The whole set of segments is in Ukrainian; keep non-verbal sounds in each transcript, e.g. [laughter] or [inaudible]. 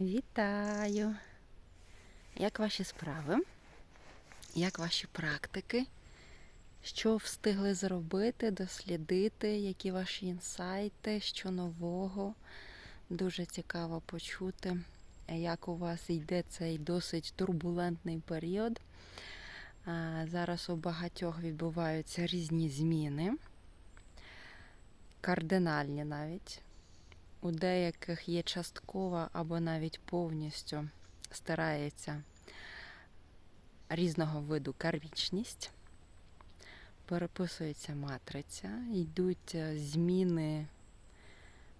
Вітаю! Як ваші справи? Як ваші практики? Що встигли зробити, дослідити, які ваші інсайти, що нового? Дуже цікаво почути, як у вас йде цей досить турбулентний період. Зараз у багатьох відбуваються різні зміни, кардинальні навіть. У деяких є часткова або навіть повністю стирається різного виду кармічність, переписується матриця, йдуть е, зміни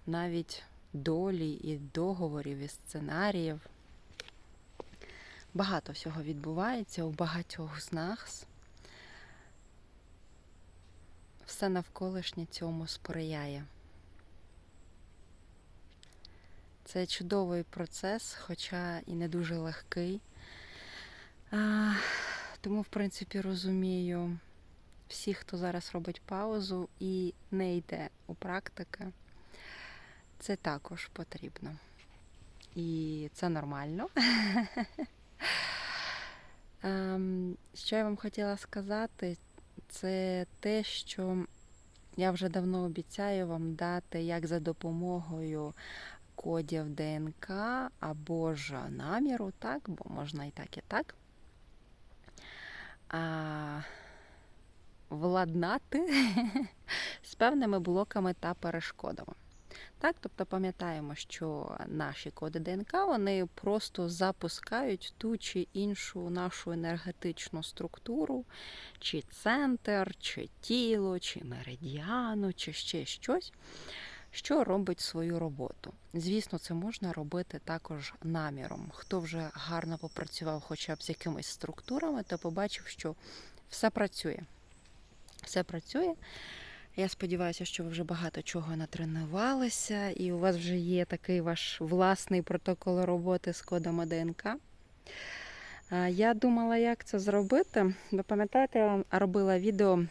навіть долі і договорів і сценаріїв. Багато всього відбувається у багатьох з нас. Все навколишнє цьому сприяє. Це чудовий процес, хоча і не дуже легкий. А, тому, в принципі, розумію всіх, хто зараз робить паузу і не йде у практики. Це також потрібно. І це нормально. [laughs] Ем, Що я вам хотіла сказати, це те, що я вже давно обіцяю вам дати, як за допомогою кодів ДНК або ж наміру, так, бо можна і так, і так. А, владнати [laughs] з певними блоками та перешкодами. Так, тобто пам'ятаємо, що наші коди ДНК вони просто запускають ту чи іншу нашу енергетичну структуру, чи центр, чи тіло, чи меридіану, чи ще щось що робить свою роботу. Звісно, це можна робити також наміром. Хто вже гарно попрацював хоча б з якимись структурами, то побачив, що все працює. Все працює. Я сподіваюся, що ви вже багато чого натренувалися, і у вас вже є такий ваш власний протокол роботи з кодами ДНК. Я думала, як це зробити. Ви пам'ятаєте, я робила відео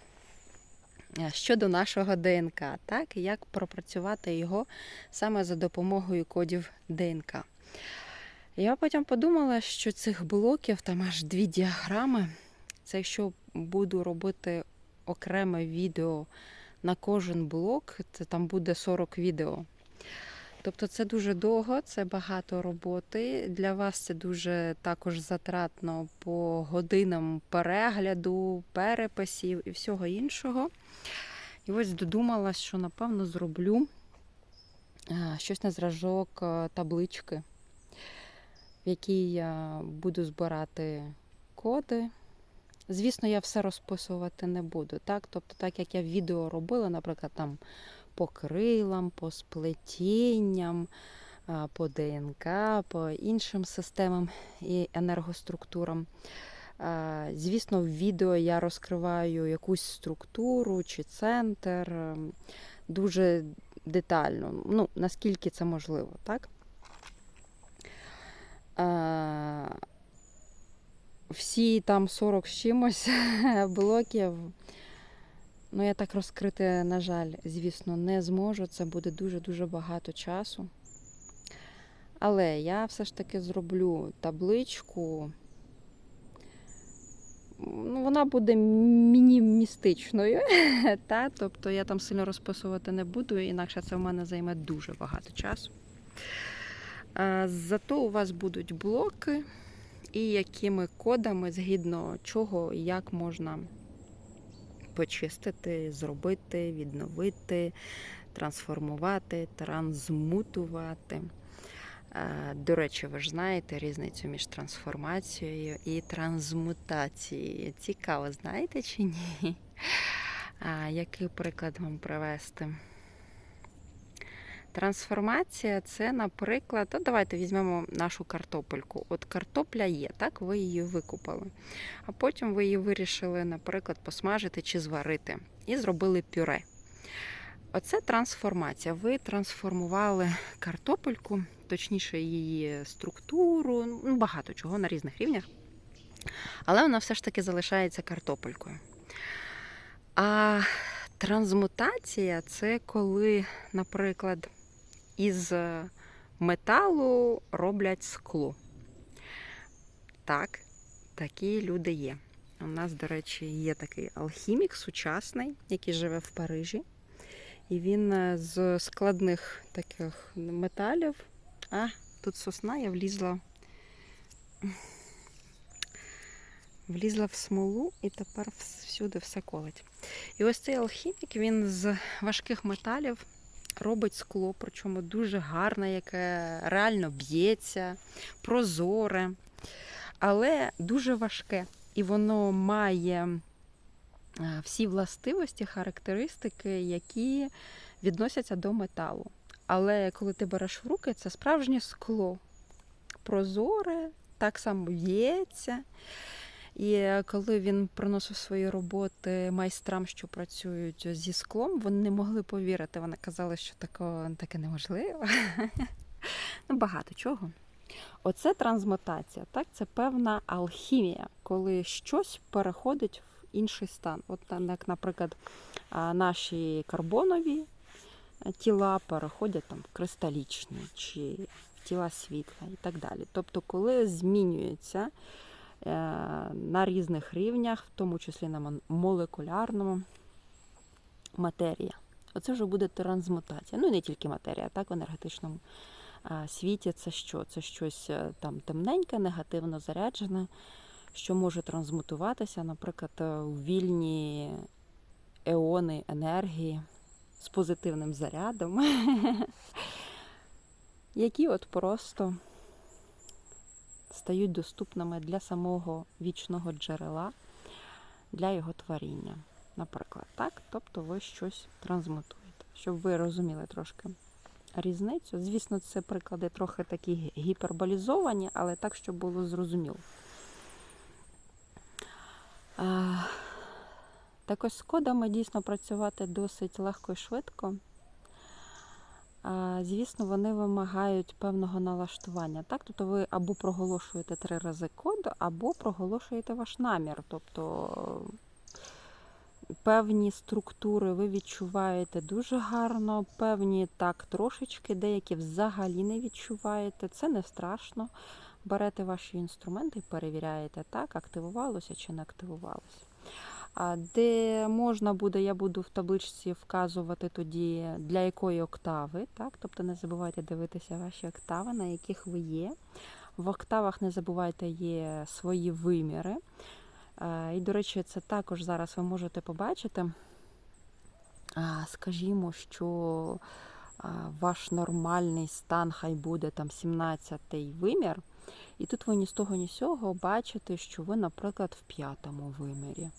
щодо нашого ДНК, так, і як пропрацювати його саме за допомогою кодів ДНК. Я потім подумала, що цих блоків там аж дві діаграми. Це якщо буду робити окреме відео на кожен блок, це там буде 40 відео. Тобто це дуже довго, це багато роботи. Для вас це дуже також затратно по годинам перегляду, переписів і всього іншого. І ось додумалась, що напевно зроблю е, щось на зразок е, таблички, в якій я буду збирати коди. Звісно, я все розписувати не буду. так? Тобто, так як я відео робила, наприклад, там по крилам, по сплетінням, по ДНК, по іншим системам і енергоструктурам. Звісно, в відео я розкриваю якусь структуру чи центр дуже детально, ну, наскільки це можливо, так? Всі там 40 з чимось [laughs] блоків Ну, я так розкрити, на жаль, звісно, не зможу. Це буде дуже-дуже багато часу. Але я все ж таки зроблю табличку. Ну, Вона буде мінімістичною. [laughs] та? Тобто я там сильно розписувати не буду, інакше це в мене займе дуже багато часу. Зато у вас будуть блоки, і якими кодами, згідно чого і як можна почистити, зробити, відновити, трансформувати, трансмутувати. Е, до речі, ви ж знаєте різницю між трансформацією і трансмутацією. Цікаво, знаєте чи ні? Який приклад вам привести? Трансформація це, наприклад, от давайте візьмемо нашу картопельку. От картопля є, так, ви її викупали. А потім ви її вирішили, наприклад, посмажити чи зварити. І зробили пюре. Оце трансформація. Ви трансформували картопельку, точніше, її структуру, ну, багато чого на різних рівнях. Але вона все ж таки залишається картопелькою. А трансмутація це коли, наприклад, із металу роблять скло. Так, такі люди є. У нас, до речі, є такий алхімік сучасний, який живе в Парижі. І він е, з складних таких металів. А, тут сосна, я влізла. Влізла в смолу і тепер всюди все колить. І ось цей алхімік він з важких металів робить скло, причому дуже гарне, яке реально б'ється, прозоре, але дуже важке. І воно має е, всі властивості, характеристики, які відносяться до металу. Але коли ти береш в руки, це справжнє скло. Прозоре, так само б'ється. І коли він приносив свої роботи майстрам, що працюють зі склом, вони не могли повірити. Вони казали, що таке, таке неможливо. [laughs] ну, багато чого. Оце трансмутація, так? Це певна алхімія, коли щось переходить в інший стан. От як, наприклад, наші карбонові тіла переходять там в кристалічні чи в тіла світла і так далі. Тобто, коли змінюється на різних рівнях, в тому числі на молекулярному матерія. Оце вже буде трансмутація. Ну і не тільки матерія, так в енергетичному світі це що? Це щось е, там темненьке, негативно заряджене, що може трансмутуватися, наприклад, е, у вільні еони енергії з позитивним зарядом, [laughs] які от просто стають доступними для самого вічного джерела, для його творіння. Наприклад, так? Тобто ви щось трансмутуєте, щоб ви розуміли трошки різницю. Звісно, це приклади трохи такі гіперболізовані, але так, щоб було зрозуміло. Так ось з кодами дійсно працювати досить легко і швидко. Звісно, вони вимагають певного налаштування. Так? Тобто ви або проголошуєте три рази код, або проголошуєте ваш намір. Тобто певні структури ви відчуваєте дуже гарно, певні так трошечки, деякі взагалі не відчуваєте. Це не страшно. Берете ваші інструменти і перевіряєте, так, активувалося чи не активувалося. Де можна буде, я буду в табличці вказувати тоді, для якої октави. Так? Тобто не забувайте дивитися ваші октави, на яких ви є. В октавах не забувайте є свої виміри. Е, І, до речі, це також зараз ви можете побачити. Скажімо, що ваш нормальний стан хай буде там 17-й вимір. І тут ви ні з того, ні з сього бачите, що ви, наприклад, в п'ятому вимірі.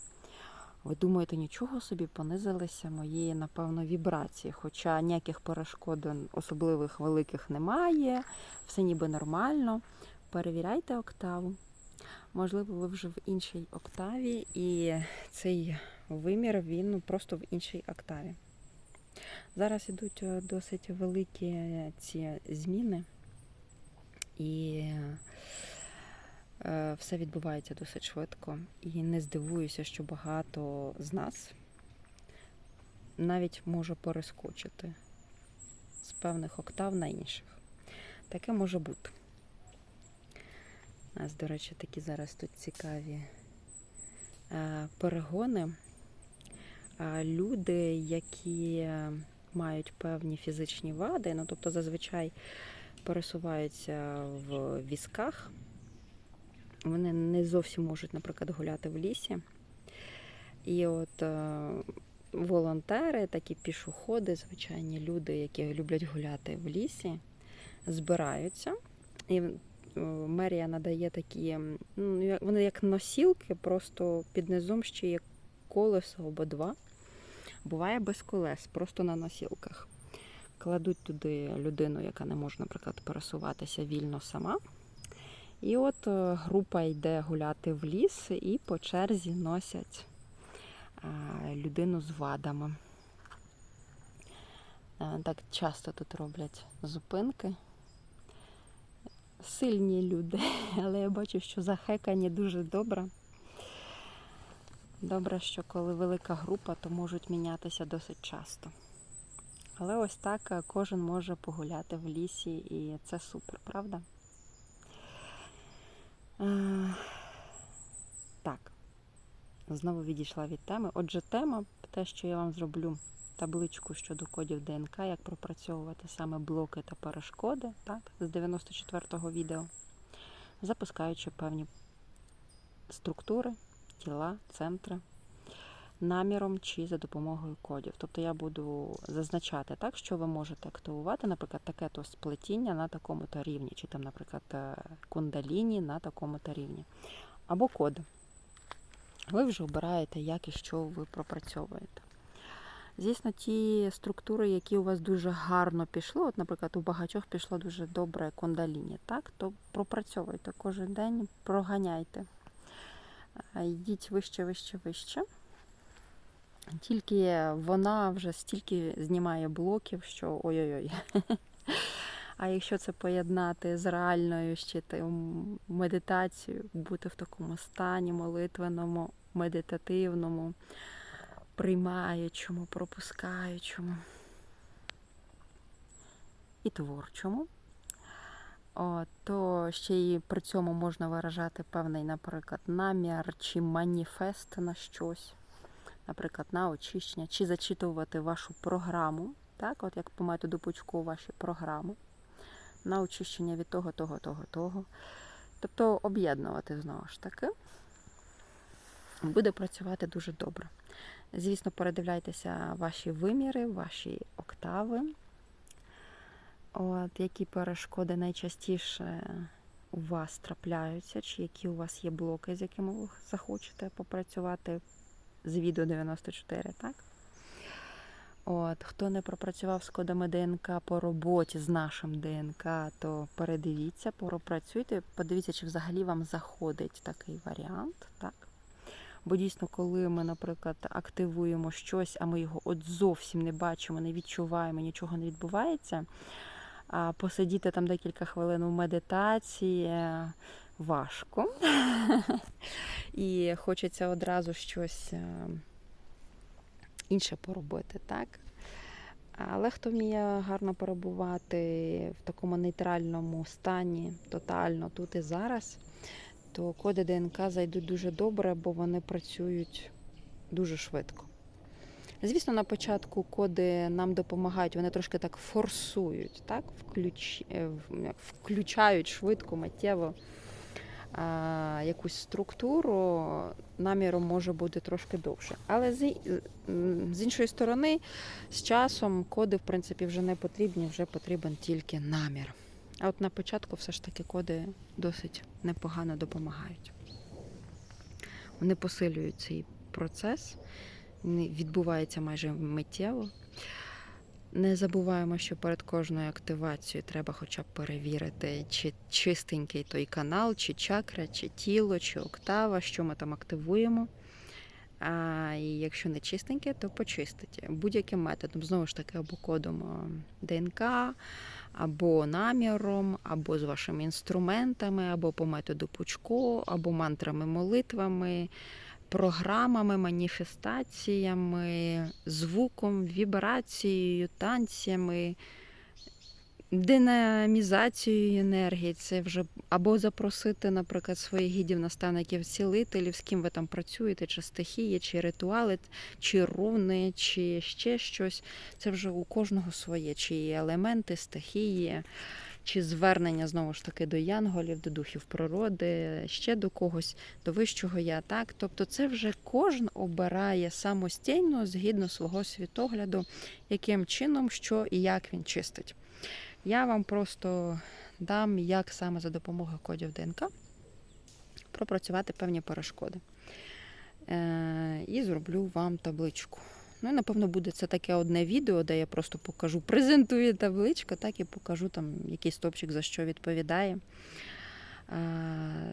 Ви думаєте, нічого собі понизилися мої, напевно, вібрації. Хоча ніяких перешкод особливих великих немає, все ніби нормально. Перевіряйте октаву. Можливо, ви вже в іншій октаві, і цей вимір він ну, просто в іншій октаві. Зараз ідуть е, досить великі ці зміни, і все відбувається досить швидко. І не здивуюся, що багато з нас навіть може перескочити з певних октав на інших. Таке може бути. У нас, до речі, такі зараз тут цікаві е, перегони. Е, Люди, які е, мають певні фізичні вади, ну тобто зазвичай пересуваються в візках, вони не зовсім можуть, наприклад, гуляти в лісі. І от е, волонтери, такі пішоходи, звичайні люди, які люблять гуляти в лісі, збираються. І е, мерія надає такі, ну, вони як носілки, просто під низом ще є колесо або два. Буває без колес, просто на носілках. Кладуть туди людину, яка не може, наприклад, пересуватися вільно сама. І от е, група йде гуляти в ліс і по черзі носять е, людину з вадами. Е, Так часто тут роблять зупинки. Сильні люди, [laughs] але я бачу, що захекані дуже добре. Добре, що коли велика група, то можуть мінятися досить часто. Але ось так кожен може погуляти в лісі, і це супер, правда? Так, знову відійшла від теми. Отже, тема, те, що я вам зроблю табличку щодо кодів ДНК, як пропрацьовувати саме блоки та перешкоди, так, з 94-го відео, запускаючи певні структури, тіла, центри наміром чи за допомогою кодів. Тобто я буду зазначати так, що ви можете активувати, наприклад, таке то сплетіння на такому-то рівні, чи там, наприклад, е, кундаліні на такому-то рівні. Або код. Ви вже обираєте, як і що ви пропрацьовуєте. Звісно, ті структури, які у вас дуже гарно пішли, от, наприклад, у багатьох пішло дуже добре кундаліні, так, то пропрацьовуйте кожен день, проганяйте. Е, Йдіть вище, вище, вище. Тільки вона вже стільки знімає блоків, що ой-ой-ой. А якщо це поєднати з реальною ще медитацією, бути в такому стані молитвеному, медитативному, приймаючому, пропускаючому і творчому, о, то ще й при цьому можна виражати певний, наприклад, намір чи маніфест на щось наприклад, на очищення, чи зачитувати вашу програму, так, от як по методу пучку ваші програми, на очищення від того, того, того, того. Тобто об'єднувати знову ж таки. Буде працювати дуже добре. Звісно, передивляйтеся ваші виміри, ваші октави. От, Які перешкоди найчастіше у вас трапляються, чи які у вас є блоки, з якими ви захочете попрацювати з відео 94, так? От, Хто не пропрацював з кодами ДНК по роботі з нашим ДНК, то передивіться, пропрацюйте, подивіться, чи взагалі вам заходить такий варіант. так? Бо дійсно, коли ми, наприклад, активуємо щось, а ми його от зовсім не бачимо, не відчуваємо, нічого не відбувається, посидіти там декілька хвилин у медитації важко. І хочеться одразу щось е, інше поробити, так? Але хто вміє гарно перебувати в такому нейтральному стані, тотально тут і зараз, то коди ДНК зайдуть дуже добре, бо вони працюють дуже швидко. Звісно, на початку коди нам допомагають, вони трошки так форсують, так? Включ... е, включають швидко, миттєво якусь структуру, наміром може бути трошки довше. Але з, з іншої сторони, з часом коди, в принципі, вже не потрібні, вже потрібен тільки намір. А от на початку все ж таки коди досить непогано допомагають. Вони посилюють цей процес, відбувається майже миттєво. Не забуваємо, що перед кожною активацією треба хоча б перевірити, чи чистенький той канал, чи чакра, чи тіло, чи октава, що ми там активуємо. А і якщо не чистеньке, то почистить. Будь-яким методом, знову ж таки, або кодом ДНК, або наміром, або з вашими інструментами, або по методу пучко, або мантрами, молитвами програмами, маніфестаціями, звуком, вібрацією, танцями, динамізацією енергії. Це вже або запросити, наприклад, своїх гідів, наставників, цілителів, з ким ви там працюєте, чи стихії, чи ритуали, чи руни, чи ще щось. Це вже у кожного своє, чи елементи, стихії чи звернення знову ж таки до янголів, до духів природи, ще до когось, до вищого я. Так? Тобто це вже кожен обирає самостійно, згідно свого світогляду, яким чином, що і як він чистить. Я вам просто дам, як саме за допомогою кодів ДНК пропрацювати певні перешкоди. Е, і зроблю вам табличку. Ну, і, напевно, буде це таке одне відео, де я просто покажу, презентую табличку, так і покажу там який стопчик за що відповідає.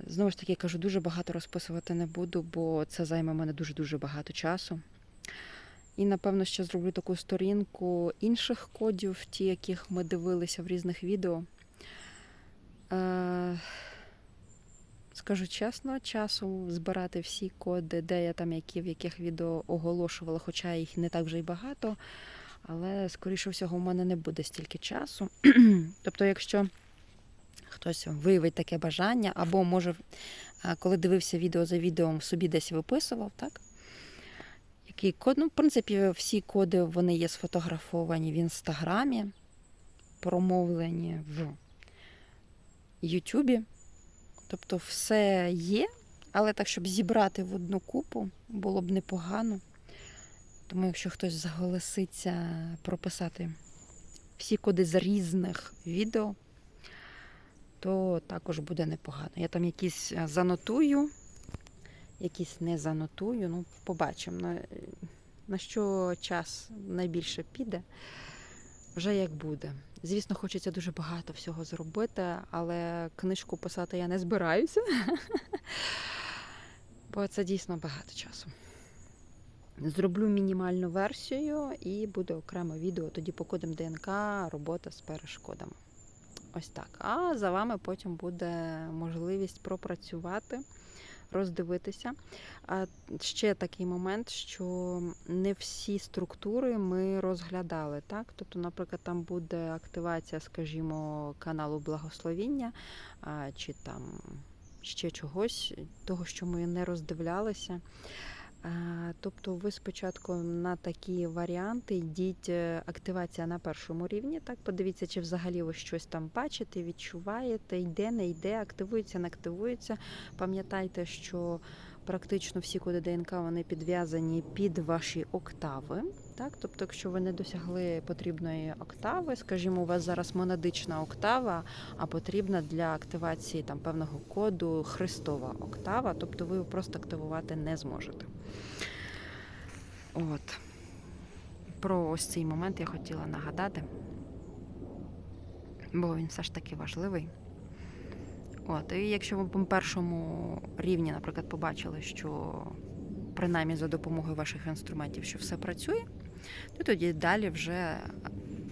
Знову ж таки, я кажу, дуже багато розписувати не буду, бо це займе мене дуже-дуже багато часу. І, напевно, ще зроблю таку сторінку інших кодів, ті, яких ми дивилися в різних відео. Скажу чесно, часу збирати всі коди, де я там які в яких відео оголошувала, хоча їх не так вже й багато. Але, скоріше всього, у мене не буде стільки часу. [clears throat] тобто, якщо хтось виявить таке бажання, або може, коли дивився відео за відео, собі десь виписував, так? Який код, ну, в принципі, всі коди вони є сфотографовані в інстаграмі, промовлені в Ютубі. Тобто все є, але так, щоб зібрати в одну купу, було б непогано. Тому якщо хтось заголоситься прописати всі коди з різних відео, то також буде непогано. Я там якісь е, занотую, якісь не занотую. Ну, побачимо, на, на що час найбільше піде, вже як буде. Звісно, хочеться дуже багато всього зробити, але книжку писати я не збираюся, [laughs] бо це дійсно багато часу. Зроблю мінімальну версію і буде окреме відео тоді по кодам ДНК, робота з перешкодами. Ось так. А за вами потім буде можливість пропрацювати, роздивитися. Ще такий момент, що не всі структури ми розглядали. Так? Тобто, наприклад, там буде активація, скажімо, каналу благословіння, чи там ще чогось, того, що ми не роздивлялися. Тобто ви спочатку на такі варіанти йдіть е, активація на першому рівні. Так, подивіться, чи взагалі ви щось там бачите, відчуваєте, йде, не йде, активується, не активується. Пам'ятайте, що практично всі коди ДНК вони підв'язані під ваші октави. Так, тобто, якщо ви не досягли потрібної октави, скажімо, у вас зараз монадична октава, а потрібна для активації там певного коду хрестова октава, тобто ви його просто активувати не зможете. От. Про ось цей момент я хотіла нагадати, бо він все ж таки важливий. От, і якщо ви по першому рівні, наприклад, побачили, що принаймні за допомогою ваших інструментів, що все працює, то тоді далі вже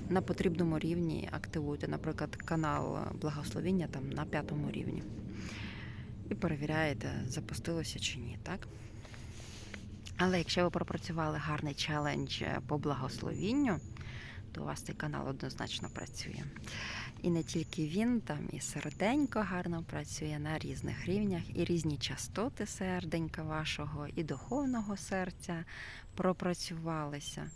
на потрібному рівні активуєте, наприклад, канал благословіння там на п'ятому рівні. І перевіряєте, запустилося чи ні, так? Але якщо ви пропрацювали гарний челендж по благословінню, то у вас цей канал однозначно працює. І не тільки він, там і серденько гарно працює на різних рівнях, і різні частоти серденька вашого, і духовного серця пропрацювалися.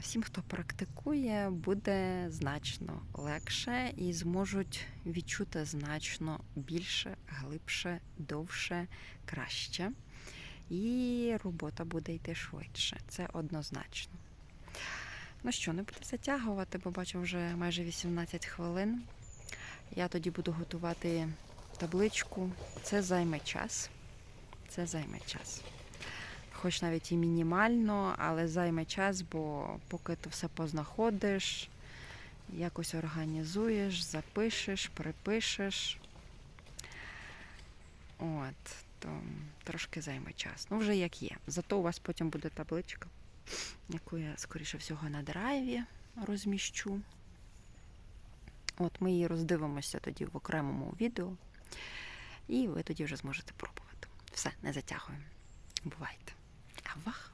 Всім, хто практикує, буде значно легше і зможуть відчути значно більше, глибше, довше, краще. І робота буде йти швидше. Це однозначно. Ну що, не буду затягувати, бо бачу вже майже 18 хвилин. Я тоді буду готувати табличку. Це займе час. Це займе час. Хоч навіть і мінімально, але займе час, бо поки ти все познаходиш, якось організуєш, запишеш, припишеш. От, то трошки займе час. Ну, вже як є. Зато у вас потім буде табличка яку я, скоріше всього, на драйві розміщу. От ми її роздивимося тоді в окремому відео, і ви тоді вже зможете пробувати. Все, не затягуємо. Бувайте. Авах!